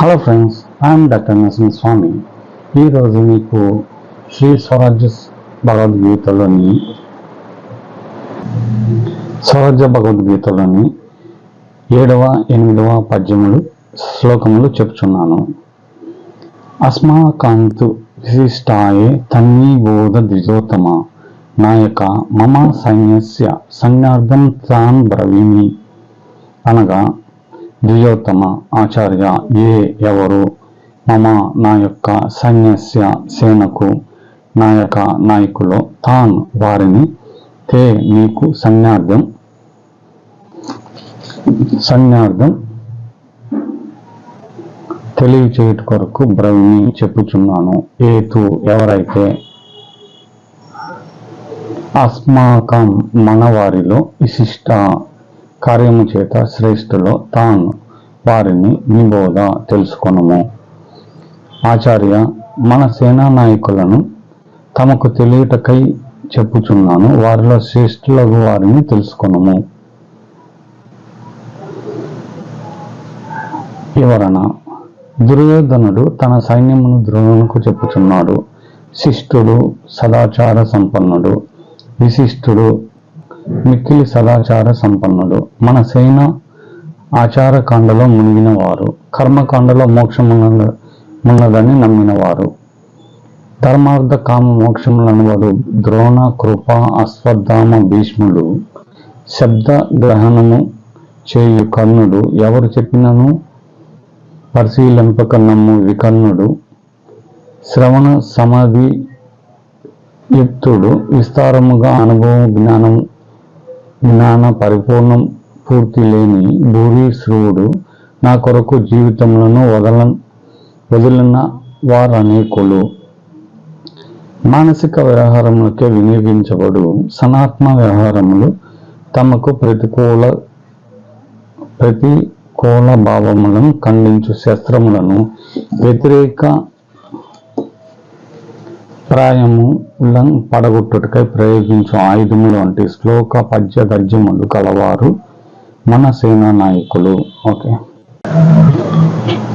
Hello friends I'm doctor Narasimha Swamy ఈరోజు మీకు శ్రీ స్వరాజ్య భగవద్గీతలోని స్వరాజ్య భగవద్గీతలోని ఏడవ ఎనిమిదవ పద్యములు శ్లోకములు చెప్తున్నాను అస్మాకాంతు విశిష్టాయే తన్నీ బోధ ద్విజోత్తమ నాయక మమ సైన్యస్య సంజ్ఞార్థం తాన్ బ్రవీమి అనగా ద్విజోత్తమ ఆచార్య ఏ ఎవరు? మమ నా యొక్క సైన్యస్య సేనకు నాయక నాయకులు తాన్ వారిని తే మీకు సన్యార్థం. సన్యార్థం తెలియచేయుట కొరకు బ్రవిని చెప్పుచున్నాను. ఏతు ఎవరైతే అస్మాకం మనవారిలో విశిష్ట కార్యము చేత శ్రేష్ఠులో తాను వారిని నిబోధ తెలుసుకొనము. ఆచార్య మన సేనా నాయకులను తమకు తెలియటకై చెప్పుచున్నాను. వారిలో శ్రేష్ఠులకు వారిని తెలుసుకొనము. వివరణ. దుర్యోధనుడు తన సైన్యమును ద్రోణులకు చెప్పుచున్నాడు. శిష్టుడు సదాచార సంపన్నుడు. విశిష్టుడు మిక్కిలి సదాచార సంపన్నుడు మన సేన ఆచారకాండలో మునిగిన వారు కర్మకాండలో మోక్షమున్న ఉన్నదని నమ్మినవారు. ధర్మార్థ కామ మోక్షములను వారు ద్రోణ కృప అశ్వత్థామ భీష్ముడు. శబ్ద గ్రహణము చేయు కర్ణుడు ఎవరు చెప్పినను పరిశీలింపక నమ్ము వికర్ణుడు శ్రవణ సమాధి యుక్తుడు విస్తారముగా అనుభవం జ్ఞానం జ్ఞాన పరిపూర్ణం పూర్తి లేని భూరీశ్వరుడు నా కొరకు జీవితములను వదల వదిలిన వారనేకులు. మానసిక వ్యవహారములకే వినియోగించబడు సనాత్మ వ్యవహారములు తమకు ప్రతికూల ప్రతికూల భావములను ఖండించు శస్త్రములను వ్యతిరేక ప్రాయములను పడగొట్టుటకై ప్రయోగించు ఆయుధములు వంటి శ్లోక పద్య గద్యములు కలవారు మన సేనా నాయకులు. ఓకే.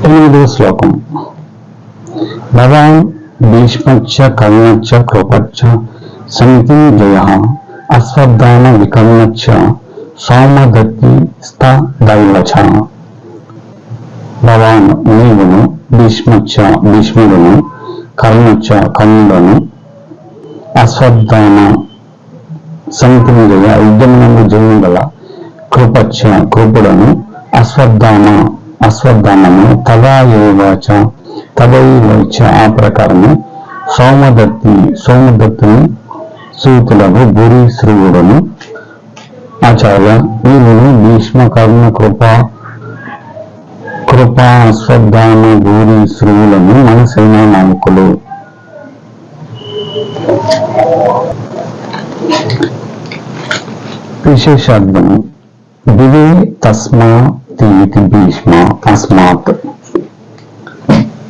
ఎనిమిదో శ్లోకం. భవాన్ భీష్మచ్చ కర్ణచ్చ కృపచ్చ సమితి జయ అశ్వద్ధాన వికర్ణచ్చ సౌమదత్తి స్థ దైవచ భవాన్ నీవును భీష్మచ్చ భీష్ముడును కర్మచ కర్ణుడను అశ్వత్థాన సమితిని జయ యుద్ధమునందు కృపచ కృపుడను అశ్వద్ధాన అశ్వద్ధానము తదా ఏవాచ తదైవచ ఆ ప్రకారము సోమదత్తి సోమదత్తుని సూతులకు గురి శ్రీవుడును ఆచార్య. వీరుడు భీష్మ కర్ణ కృప కృపా అశ్వత్థామ భూరి శ్రీలను మన నాయకులు విశేషార్థం. దివే తస్మా తీతి భీష్మ అస్మాత్.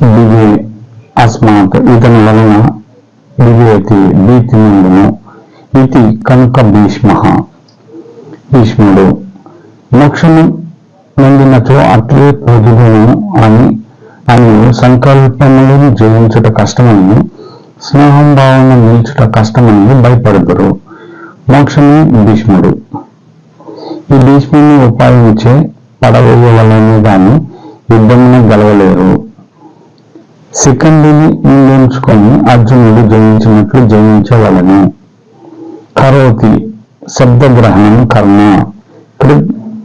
దివే అస్మాత్ ఇతని వలన దివేతి భీతి నుండును ఇది కనుక భీష్మ. భీష్ముడు మోక్షము నందినతో అట్లే పొదుగును అని అని సంకల్పములను జయించుట కష్టమని స్నేహం భావన నిల్చుట కష్టమని భయపడుదురు. మోక్షమే భీష్ముడు. ఈ భీష్ముని ఉపాయించే పడవలనే గాని యుద్ధమును గెలవలేరు. శిఖండిని నిందించుకొని అర్జునుడు జయించినట్లు జయించవలను. కరోతి శబ్దగ్రహణం కర్ణ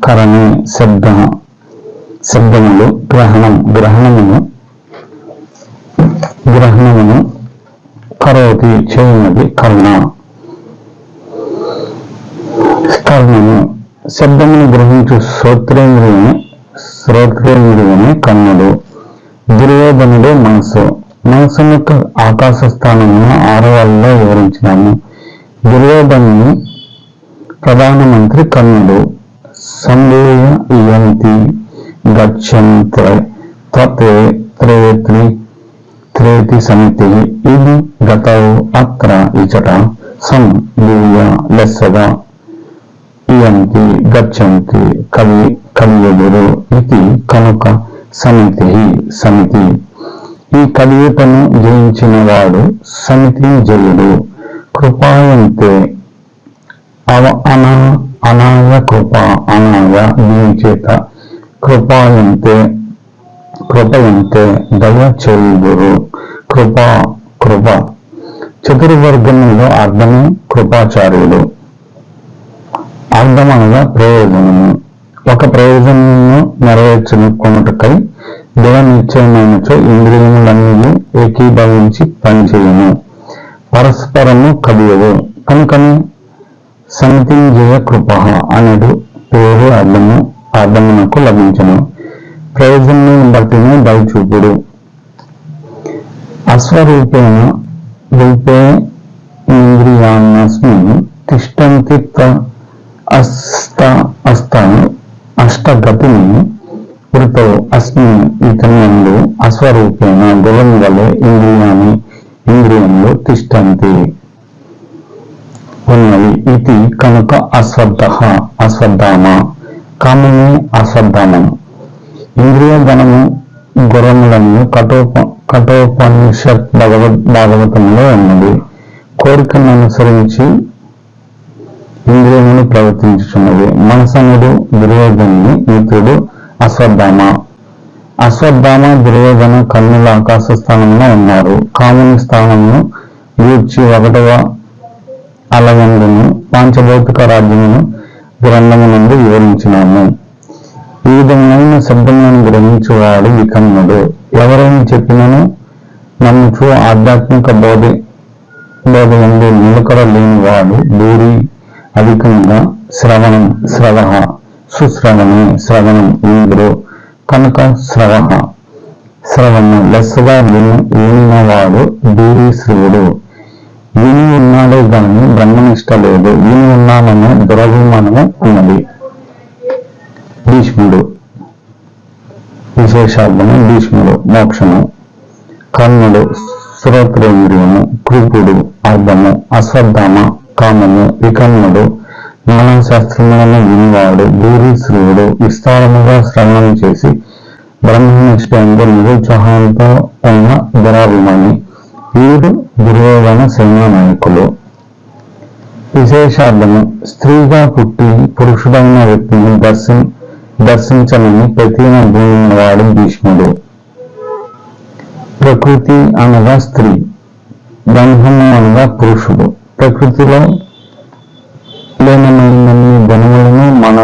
కరణి శబ్ద శబ్దములు గ్రహణం గ్రహణమును గ్రహణమును కరోతి చేయనది కర్ణ. కర్ణము శబ్దమును గ్రహించు శ్రోత్రేంద్రియుని శ్రోత్రేంద్రియుని కన్నుడు దుర్యోధనుడు మనసు మనసును ఆకాశ స్థానమును ఆరవాళ్ళలో వివరించినాము. దుర్యోధనుని ప్రధానమంత్రి కర్ణుడు. సందేయ యంతి గచ్చంత్ర త్వతే త్రేత్రి త్రేతి సమితి ఇది గతౌ అత్ర ఇచట సం లీయ లెస్సగా ఇయంతి గచ్చంతి కవి కలియుగురు ఇది కనుక సమితి సమితి ఈ కలియుటను జయించిన వాడు సమితి జయుడు। కృపాయంతే అవ అనా అనాయ కృప అనాయ దీని చేత కృపాయంతే కృపయంతే దయ చేయుదురు. కృప కృప. చతుర్వర్గంలో అర్థమే కృపాచార్యుడు అర్థమనగా ప్రయోజనము. ఒక ప్రయోజనము నెరవేర్చుకున్నట్టుకై దేవ నిశ్చయమైనచో ఇంద్రియములన్నీ ఏకీభవించి పనిచేయను. పరస్పరము కలియదు కనుకని సమితింజయ కృప అనడు పేరు అర్థము అర్థమునకు లభించను. ప్రయోజనం బట్టినే దయచూపుడు. అస్వరూపేణ రూపే ఇంద్రియాన్నస్మిన్ తిష్టంతి అస్త అస్త అష్టగతిని వృతో అస్మిన్ ఇతనందు అస్వరూపేణ గుణం వలె ఇంద్రియాన్ని ఇంద్రియంలో తిష్టంతి. ఉన్నవి ఇది కనుక అశ్వద్ధ అశ్వత్థామ కామము అశ్వత్థామం ఇంద్రియ గణము గురములను కఠోప కఠోపనిషత్ భగవద్ భాగవతంలో ఉన్నది. కోరికను అనుసరించి ఇంద్రియములు ప్రవర్తించుచున్నది. మనసనుడు దుర్యోధనుని మిత్రుడు అశ్వత్థామ అశ్వత్థామ దుర్యోధన కన్నుల ఆకాశ స్థానంలో ఉన్నారు. కాముని స్థానమును గూర్చి ఒకటవ అలగండును పాంచభౌతిక రాజ్యమును గ్రంథము నుండి వివరించినాము ఈ విధమైన శబ్దములను గ్రహించువాడు వికన్నుడు ఎవరైనా చెప్పినను నమ్ముచు ఆధ్యాత్మిక బోధ బోధ ఎందు నిలకడ లేనివాడు దూరి అధికంగా శ్రవణం శ్రవ సుశ్రవణే శ్రవణం ఇంద్రు కనుక శ్రవ శ్రవణం లెస్గా విని వాడు దూరి శ్రీవుడు. విని ఉన్నాడే గాని బ్రహ్మనిష్ట లేదు. విని ఉన్నామనే దురభిమానము ఉన్నది. భీష్ముడు. విశేషార్థము భీష్ముడు. మోక్షము. కర్ణుడు. శ్రోత్రేంద్రియము కృపుడు అర్థము అశ్వత్థామ. కామము. వికర్ణుడు. జ్ఞానశాస్త్రములను వినివాడు. భూరిశ్రీయుడు విస్తారముగా శ్రవణం చేసి బ్రహ్మనిష్టంగా నిరుత్సాహంతో ఉన్న దురాభిమాని వీరు దుర్యోధన సైన్య నాయకులు. విశేషార్థము స్త్రీగా పుట్టి పురుషుడైన వ్యక్తిని దర్శి దర్శించమని ప్రతిన వాడు భీష్ముడు. ప్రకృతి అనగా స్త్రీ బ్రహ్మము అనగా పురుషుడు. ప్రకృతిలో లేనమైనన్ని గుణములను మన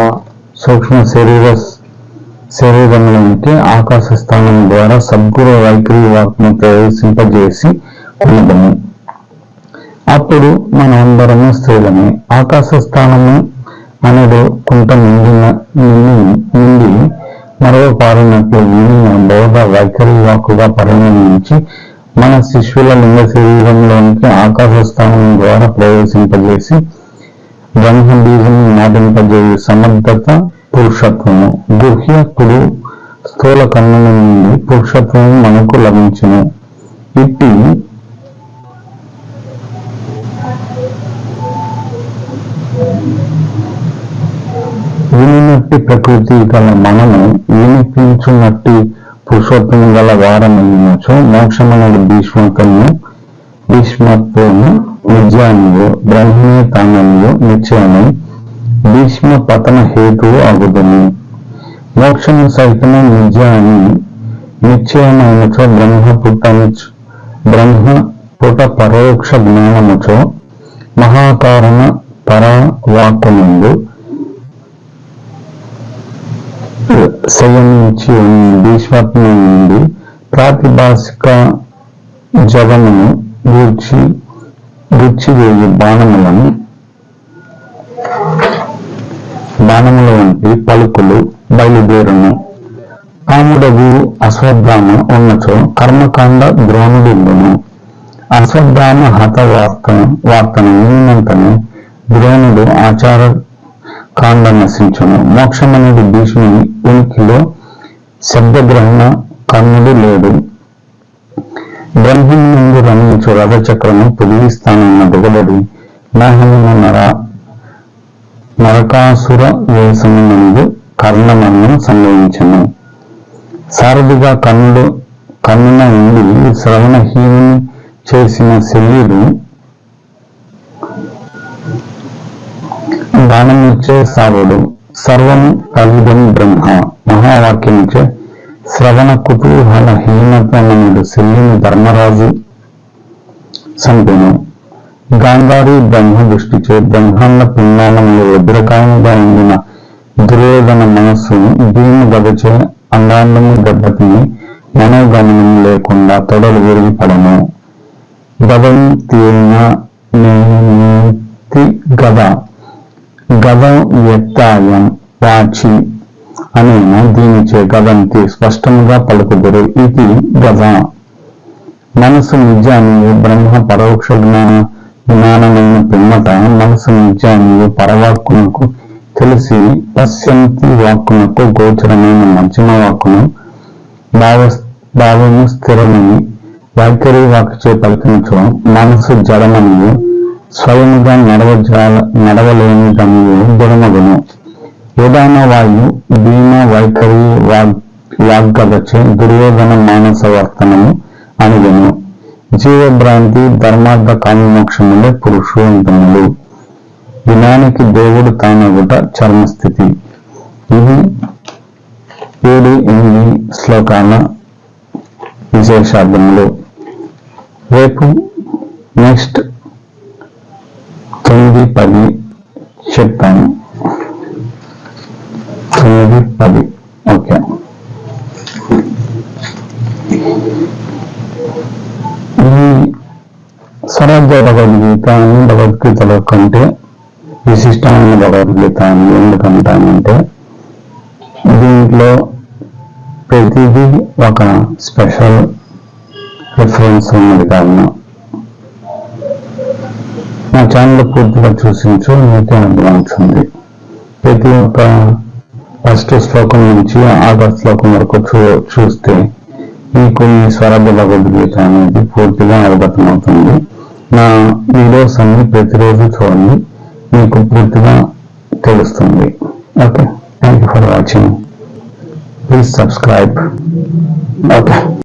సూక్ష్మ శరీర శరీరంలోనికి ఆకాశ స్థానం ద్వారా సద్గురు వైఖరి వాక్ను ప్రవేశింపజేసి ఉన్నదము అప్పుడు మన అందరము స్త్రీలమే. ఆకాశ స్థానము అనేది కొంత నిండిన నిండి మరో పారినట్లు వినిన బోధ వైఖరి వాకుగా పరిణమించి మన శిష్యుల లింగ శరీరంలోనికి ఆకాశ స్థానం ద్వారా ప్రవేశింపజేసి బ్రహ్మ బీజం నాటింపజేయు సమర్థత పురుషత్వము. గుహ్య కుడు స్థూల కన్నుల నుండి పురుషత్వము మనకు లభించును. ఇట్టి వినినట్టి ప్రకృతి గల మనము వినిపించున్నట్టి పురుషోత్తము గల వారమైనచో మోక్షమనడు భీష్మకము భీష్మత్వము విజయానియో బ్రహ్మే తాననియో నిశ్చయమై భీష్మ పతన హేతువు అగుదము మోక్షము సైతము నిజాన్ని నిశ్చయమైనచో బ్రహ్మ పుట్టముచు బ్రహ్మ పుట పరోక్ష జ్ఞానముచో మహాకారణ పరావాకునందు సంయమించి భీష్మత్మ నుండి ప్రాతిభాషిక జగమును గూర్చి గుచ్చివేయి బాణములను బాణముల వంటి పలుకులు బయలుదేరును. కాముడగు అశ్వత్థామ ఉన్నచో కర్మకాండ ద్రోణుడుండును అశ్వత్థామ హత వార్త వార్తను విన్నంతనే ద్రోణుడు ఆచార కాండ నశించును. మోక్షమనేది భీష్ముని ఉనికిలో శబ్దగ్రహణ కర్ణుడు లేడు. బ్రహ్మం నుండి రమించు రథచక్రము పృథివీ దిగబడి నాహమున నర నరకాసుర వేసమునందు కర్ణమన్నం సంభవించను. సారథిగా కన్నుడు కన్నున ఉండి శ్రవణహీనుని చేసిన శల్యుడు దానమిచ్చే సారుడు. సర్వం కలుగుని బ్రహ్మ. మహావాక్యమిచ్చే శ్రవణ కుతూహల హీనతనుడు సిల్లిని ధర్మరాజు సంపెను గాంధారి బ్రహ్మ దృష్టిచే బ్రహ్మాండ పిండాలంలో ఎదురకాయంగా ఉండిన దుర్యోధన మనస్సు భీము గదచే అండాండము దెబ్బతిని మనోగమనం లేకుండా తొడలు విరిగి పడను గదం తీరిన గద. గదం ఎత్తాయం వాచి అనేను దీనిచే గదంతి స్పష్టముగా పలుకుదురు. ఇది గద. మనసు నిజాన్ని బ్రహ్మ పరోక్ష జ్ఞాన జ్ఞానమైన పిమ్మట మనసు నిజాన్ని పరవాక్కునకు తెలిసి పశ్యంతి వాక్కునకు గోచరమైన మధ్యమ వాక్కును భావ భావము స్థిరమని వైఖరి వాక్చే పలికినచో మనసు జడమని స్వయముగా నడవజాల నడవలేని దానియు దృఢమగును ఏదైనా వాయు భీమ వైఖరి వాగ్ దుర్యోధన మానస వర్తనము అనుగును జీవభ్రాంతి ధర్మార్థ కామమోక్షములే పురుషోత్తములు. జ్ఞానికి దేవుడు తానగుట చర్మస్థితి. ఇది ఏడు ఎనిమిది శ్లోకాల విశేషార్థములు. రేపు నెక్స్ట్ తొమ్మిది పది చెప్తాను. తొమ్మిది పది. ఓకే. ఈ స్వరాజ్య భగవద్గీత అని భగవద్గీతలో కంటే విశిష్టమైన భగవద్గీత అని ఎందుకంటానంటే దీంట్లో ప్రతిదీ ఒక స్పెషల్ రిఫరెన్స్ ఉన్నది కారణం నా ఛానల్ పూర్తిగా చూసించు మీకే అర్థమవుతుంది ప్రతి ఒక్క ఫస్ట్ శ్లోకం నుంచి ఆఖరి శ్లోకం వరకు చూ చూస్తే మీకు మీ స్వరబల భగవద్గీత అనేది పూర్తిగా అవగతమవుతుంది నా వీడియోస్ అన్ని ప్రతిరోజు చూడండి మీకు పూర్తిగా తెలుస్తుంది. Okay thank you for watching please subscribe okay.